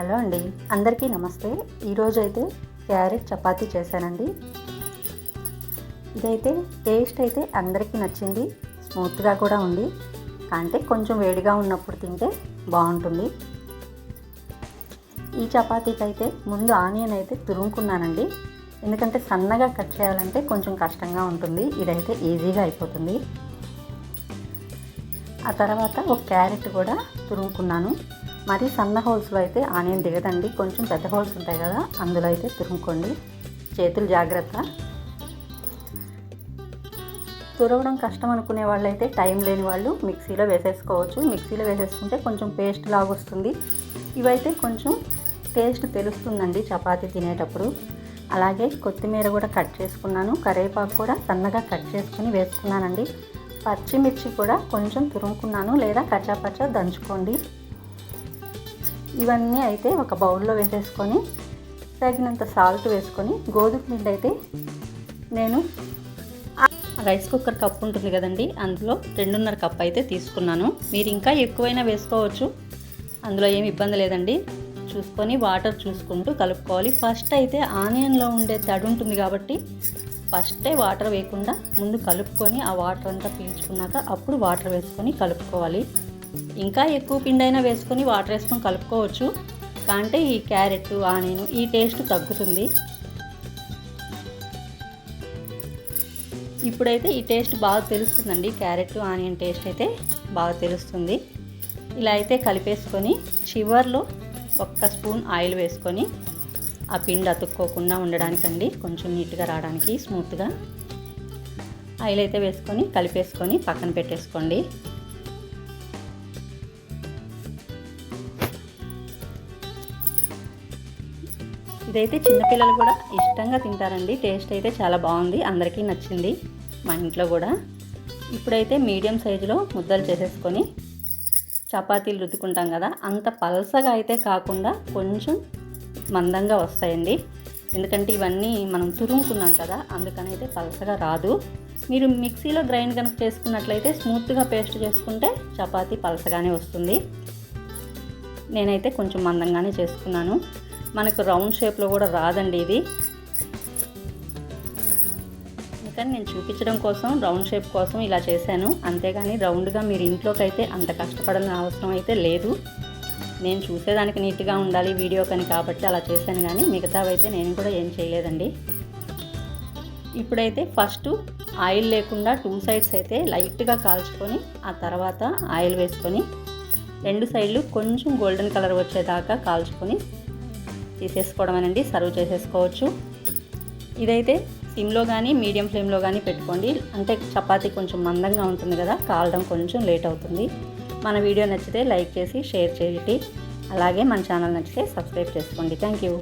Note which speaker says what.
Speaker 1: Hello అండి. అందరికీ నమస్తే. ఈరోజు అయితే క్యారెట్ చపాతీ చేశానండి. ఇదైతే టేస్ట్ అయితే అందరికీ నచ్చింది. స్మూత్గా కూడా ఉంది. అంటే కొంచెం వేడిగా ఉన్నప్పుడు తింటే బాగుంటుంది. ఈ చపాతీకి అయితే ముందు ఆనియన్ అయితే తురుముకున్నానండి. ఎందుకంటే సన్నగా కట్ చేయాలంటే కొంచెం కష్టంగా ఉంటుంది. ఇదైతే ఈజీగా అయిపోతుంది. ఆ తర్వాత ఒక క్యారెట్ కూడా తురుముకున్నాను. మరి సన్న హోల్స్లో అయితే ఆనియన్ దిగదండి. కొంచెం పెద్ద హోల్స్ ఉంటాయి కదా అందులో అయితే తురుముకోండి. చేతులు జాగ్రత్త. తురవడం కష్టం అనుకునే వాళ్ళైతే టైం లేని వాళ్ళు మిక్సీలో వేసేసుకోవచ్చు. మిక్సీలో వేసేసుకుంటే కొంచెం పేస్ట్ లాగా వస్తుంది. ఇవైతే కొంచెం టేస్ట్ తెలుస్తుందండి చపాతీ తినేటప్పుడు. అలాగే కొత్తిమీర కూడా కట్ చేసుకున్నాను. కరివేపాకు కూడా సన్నగా కట్ చేసుకుని వేసుకున్నానండి. పచ్చిమిర్చి కూడా కొంచెం తురుముకున్నాను. లేదా కచ్చాపచ్చా దంచుకోండి. ఇవన్నీ అయితే ఒక బౌల్లో వేసేసుకొని తగినంత సాల్ట్ వేసుకొని గోధుమ పిండి అయితే నేను రైస్ కుక్కర్ కప్ ఉంటుంది కదండి అందులో రెండున్నర కప్ అయితే తీసుకున్నాను. మీరు ఇంకా ఎక్కువైనా వేసుకోవచ్చు అందులో ఏమి ఇబ్బంది లేదండి. చూసుకొని వాటర్ చూసుకుంటూ కలుపుకోవాలి. ఫస్ట్ అయితే ఆనియన్లో ఉండే తడి ఉంటుంది కాబట్టి ఫస్టే వాటర్ వేయకుండా ముందు కలుపుకొని ఆ వాటర్ అంతా పీల్చుకున్నాక అప్పుడు వాటర్ వేసుకొని కలుపుకోవాలి. ఇంకా ఎక్కువ పిండి అయినా వేసుకొని వాటర్ వేసుకొని కలుపుకోవచ్చు. కాంటే ఈ క్యారెట్ ఆనియన్ ఈ టేస్ట్ తగ్గుతుంది. ఇప్పుడైతే ఈ టేస్ట్ బాగా తెలుస్తుందండి. క్యారెట్ ఆనియన్ టేస్ట్ అయితే బాగా తెలుస్తుంది. ఇలా అయితే కలిపేసుకొని చివర్లో ఒక్క స్పూన్ ఆయిల్ వేసుకొని ఆ పిండి అతుక్కోకుండా ఉండడానికండి కొంచెం నీట్గా రావడానికి స్మూత్గా. ఆయిల్ అయితే వేసుకొని కలిపేసుకొని పక్కన పెట్టేసుకోండి. ఇదైతే చిన్నపిల్లలు కూడా ఇష్టంగా తింటారండి. టేస్ట్ అయితే చాలా బాగుంది. అందరికీ నచ్చింది మా ఇంట్లో కూడా. ఇప్పుడైతే మీడియం సైజులో ముద్దలు చేసేసుకొని చపాతీలు రుద్దుకుంటాం కదా. అంత పలసగా అయితే కాకుండా కొంచెం మందంగా వస్తాయండి. ఎందుకంటే ఇవన్నీ మనం తురుముకున్నాం కదా అందుకని అయితే పలసగా రాదు. మీరు మిక్సీలో గ్రైండ్ కనుక చేసుకున్నట్లయితే స్మూత్గా పేస్ట్ చేసుకుంటే చపాతీ పలసగానే వస్తుంది. నేనైతే కొంచెం మందంగానే చేసుకున్నాను. మనకు రౌండ్ షేప్లో కూడా రాదండి ఇది. కానీ నేను చూపించడం కోసం రౌండ్ షేప్ కోసం ఇలా చేశాను. అంతేగాని రౌండ్గా మీరు ఇంట్లోకి అయితే అంత కష్టపడాల్సిన అవసరం అయితే లేదు. నేను చూసేదానికి నీట్గా ఉండాలి వీడియో కని కాబట్టి అలా చేశాను కానీ మిగతావైతే నేను కూడా ఏం చేయలేదండి. ఇప్పుడైతే ఫస్ట్ ఆయిల్ లేకుండా టూ సైడ్స్ అయితే లైట్గా కాల్చుకొని ఆ తర్వాత ఆయిల్ వేసుకొని రెండు సైడ్లు కొంచెం గోల్డెన్ కలర్ వచ్చేదాకా కాల్చుకొని తీసేసుకోవడమేనండి సర్వ్ చేసేసుకోవచ్చు. ఇదైతే సిమ్లో కానీ మీడియం ఫ్లేమ్లో కానీ పెట్టుకోండి. అంటే చపాతీ కొంచెం మందంగా ఉంటుంది కదా కాలడం కొంచెం లేట్ అవుతుంది. మన వీడియో నచ్చితే లైక్ చేసి షేర్ చేయండి. అలాగే మన ఛానల్ నచ్చితే సబ్స్క్రైబ్ చేసుకోండి. Thank you.